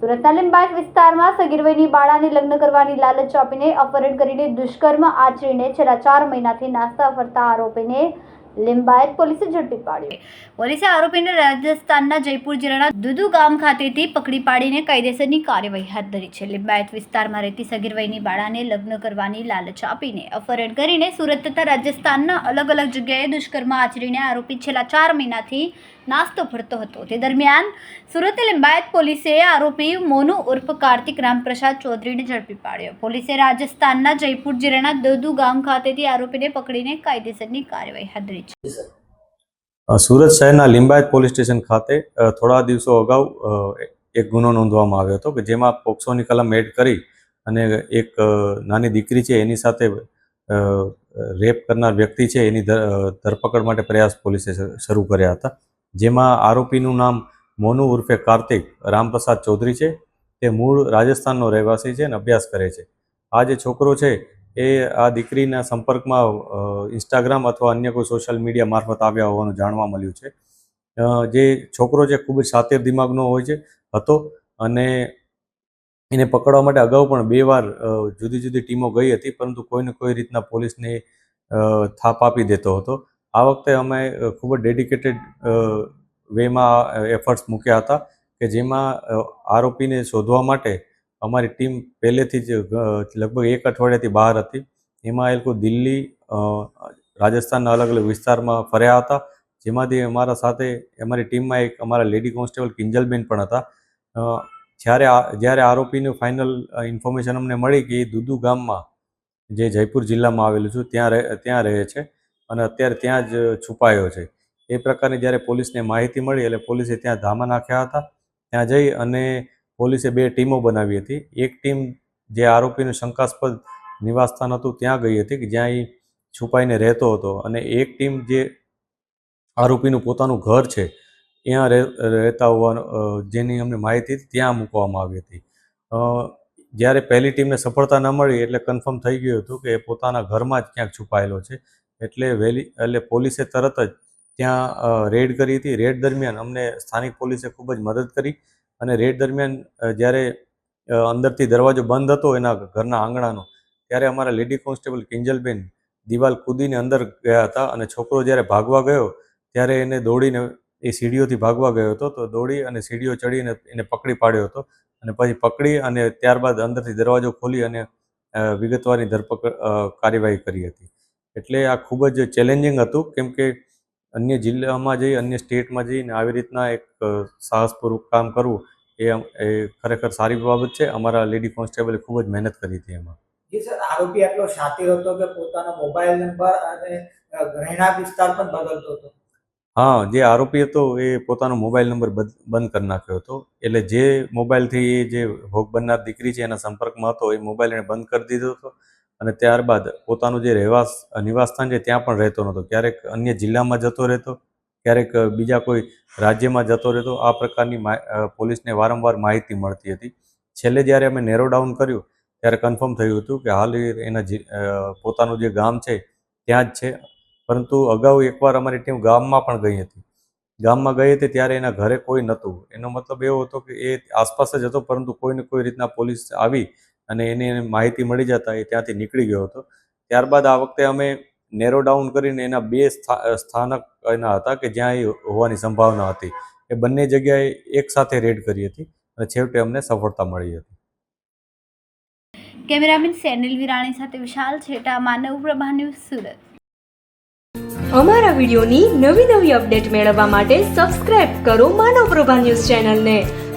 સુરતના લીંબાયત વિસ્તારમાં સગીરવયની બાળાને લગ્ન કરવાની લાલચ આપીને અપહરણ કરીને દુષ્કર્મ આચરીને છેલ્લા ચાર મહિનાથી નાસ્તા ફરતા આરોપીને લિંબાયત પોલીસે ઝડપી પાડ્યો પોલીસે આરોપીને રાજસ્થાનના જયપુર જિલ્લાના દુદુ ગામ ખાતેથી પકડી પાડીને કાયદેસરની કાર્યવાહી હાથ ધરી છે. લિંબાયત વિસ્તારમાં રહેતી સગીર વયની બાળાને લગ્ન કરવાની લાલચ આપીને અપહરણ કરીને સુરત તથા રાજસ્થાનના અલગ અલગ જગ્યાએ દુષ્કર્મ આચરીને આરોપી છેલ્લા ચાર મહિનાથી નાસ્તો ભરતો હતો. તે દરમિયાન સુરત લિંબાયત પોલીસે આરોપી મોનુ ઉર્ફ કાર્તિક રામપ્રસાદ ચૌધરીને ઝડપી પાડ્યો. પોલીસે રાજસ્થાનના જયપુર જિલ્લાના દદુ ગામ ખાતેથી આરોપીને પકડીને કાયદેસરની કાર્યવાહી હાથ ધરી છે. સુરત શહેરના લિંબાયત પોલીસ સ્ટેશન ખાતે થોડા દિવસો અગાઉ એક ગુનો નોંધવામાં આવ્યો હતો કે જેમાં પોક્સોની કલમ એડ કરી અને એક નાની દીકરી છે એની સાથે રેપ કરનાર વ્યક્તિ છે એની ધરપકડ માટે પ્રયાસ પોલીસે શરૂ કર્યા હતા. જેમાં આરોપીનું નામ મોનુ ઉર્ફે કાર્તિક રામપ્રસાદ ચૌધરી છે. તે મૂળ રાજસ્થાનનો રહેવાસી છે અને અભ્યાસ કરે છે. આ જે છોકરો છે, એ આ દીકરીના સંપર્કમાં ઇન્સ્ટાગ્રામ અથવા અન્ય કોઈ સોશિયલ મીડિયા મારફત આવ્યા હોવાનું જાણવા મળ્યું છે. જે છોકરો છે, ખૂબ જ શાતિર દિમાગનો હોય છે, હતો અને એને પકડવા માટે અગાઉ પણ બે વાર જુદી જુદી ટીમો ગઈ હતી, પરંતુ કોઈને કોઈ રીતના પોલીસને થાપ આપી દેતો હતો. આ વખતે અમે ખૂબ જ ડેડિકેટેડ વેમાં એફર્ટ્સ મૂક્યા હતા કે જેમાં આરોપીને શોધવા માટે અમારી ટીમ પહેલેથી જ લગભગ એક અઠવાડિયાથી બહાર હતી. એમાં એ લોકો દિલ્હી રાજસ્થાનના અલગ અલગ વિસ્તારમાં ફર્યા હતા. જેમાંથી અમારા સાથે અમારી ટીમમાં એક અમારા લેડી કોન્સ્ટેબલ કિંજલબેન પણ હતા. જ્યારે જ્યારે આરોપીનું ફાઇનલ ઇન્ફોર્મેશન અમને મળી કે એ દુદુ ગામમાં, જે જયપુર જિલ્લામાં આવેલું છે, ત્યાં રહે ત્યાં રહે છે. અને અત્યારે ત્યાં જ છુપાયો છે. એ પ્રકારની જ્યારે પોલીસને માહિતી મળી એટલે પોલીસે ત્યાં ધામા નાખ્યા હતા. ત્યાં જઈ અને પોલીસે બે ટીમો બનાવી હતી. એક ટીમ જે આરોપીનું શંકાસ્પદ નિવાસસ્થાન હતું, ત્યાં ગઈ હતી કે જ્યાં એ છુપાઈને રહેતો હતો. અને એક ટીમ જે આરોપીનું પોતાનું ઘર છે, ત્યાં રહે- રહેતા હોવાનું જેની અમને માહિતી હતી, ત્યાં મૂકવામાં આવી હતી. જ્યારે પહેલી ટીમને સફળતા ન મળી એટલે કન્ફર્મ થઈ ગયું હતું કે એ પોતાના ઘરમાં જ ક્યાંક છુપાયેલો છે. એટલે વહેલી એટલે પોલીસે તરત જ ત્યાં રેડ કરી હતી. રેડ દરમિયાન અમને સ્થાનિક પોલીસે ખૂબ જ મદદ કરી અને રેડ દરમિયાન જ્યારે અંદરથી દરવાજો બંધ હતો એના ઘરના આંગણાનો, ત્યારે અમારા લેડી કોન્સ્ટેબલ કિંજલબેન દિવાલ કૂદીને અંદર ગયા હતા અને છોકરો જ્યારે ભાગવા ગયો, ત્યારે એને દોડીને, એ સીડીઓથી ભાગવા ગયો હતો. તો દોડી અને સીડીઓ ચડીને એને પકડી પાડ્યો હતો અને પછી પકડી અને ત્યારબાદ અંદરથી દરવાજો ખોલી અને વિગતવારની ધરપકડ કાર્યવાહી કરી હતી. એટલે આ ખૂબ જ ચેલેન્જિંગ હતું કેમ કે અન્ય જિલ્લામાં જઈ અન્ય સ્ટેટમાં જઈને આવી રીતના એક સાહસપૂર્વક કામ કરવું એ એ ખરેખર સારી બાબત છે. અમારા લેડી કોન્સ્ટેબલે ખૂબ જ મહેનત કરી હતી એમાં. જી સર આરોપી આટલો શાતિર હતો કે પોતાનો મોબાઈલ નંબર અને અ, રહેણાંક વિસ્તાર પણ બદલતો હતો. હા જે આરોપી હતો એ પોતાનો મોબાઈલ નંબર બંધ કરી નાખ્યો હતો. એટલે જે મોબાઈલથી એ જે ભોગ બનનાર દીકરી છે એના સંપર્કમાં હતો એ મોબાઈલ એણે બંધ કરી દીધો હતો. અને ત્યારબાદ પોતાનું જે રહેવાસ નિવાસસ્થાન છે, ત્યાં પણ રહેતો નહોતો. ક્યારેક અન્ય જિલ્લામાં જતો રહેતો, ક્યારેક બીજા કોઈ રાજ્યમાં જતો રહેતો, આ પ્રકારની પોલીસને વારંવાર માહિતી મળતી હતી. છેલ્લે જ્યારે અમે નેરો ડાઉન કર્યું, ત્યારે કન્ફર્મ થયું હતું કે હાલ એના પોતાનું જે ગામ છે, ત્યાં જ છે. પરંતુ અગાઉ એકવાર અમારી ટીમ ગામમાં પણ ગઈ હતી. ગામમાં ગઈ હતી ત્યારે એના ઘરે કોઈ નહોતું. એનો મતલબ એવો હતો કે એ આસપાસ જ હતો, પરંતુ કોઈને કોઈ રીતના પોલીસ આવી અને એને માહિતી મળી જતા એ ત્યાંથી નીકળી ગયો હતો. ત્યારબાદ આ વખતે અમે નેરો ડાઉન કરીને એના બે સ્થા- સ્થાનક એના હતા કે જ્યાં એ હોવાની સંભાવના હતી. એ બંને જગ્યાએ એક સાથે રેડ કરી હતી અને છેવટે અમને સફળતા મળી હતી. કેમેરામેન સેનિલ વિરાણી સાથે વિશાલ છેટા માનવ પ્રભા ન્યૂઝ સુરત. અમારા વિડીયોની નવી નવી અપડેટ મેળવવા માટે સબસ્ક્રાઇબ કરો માનવ પ્રભા ન્યૂઝ ચેનલને.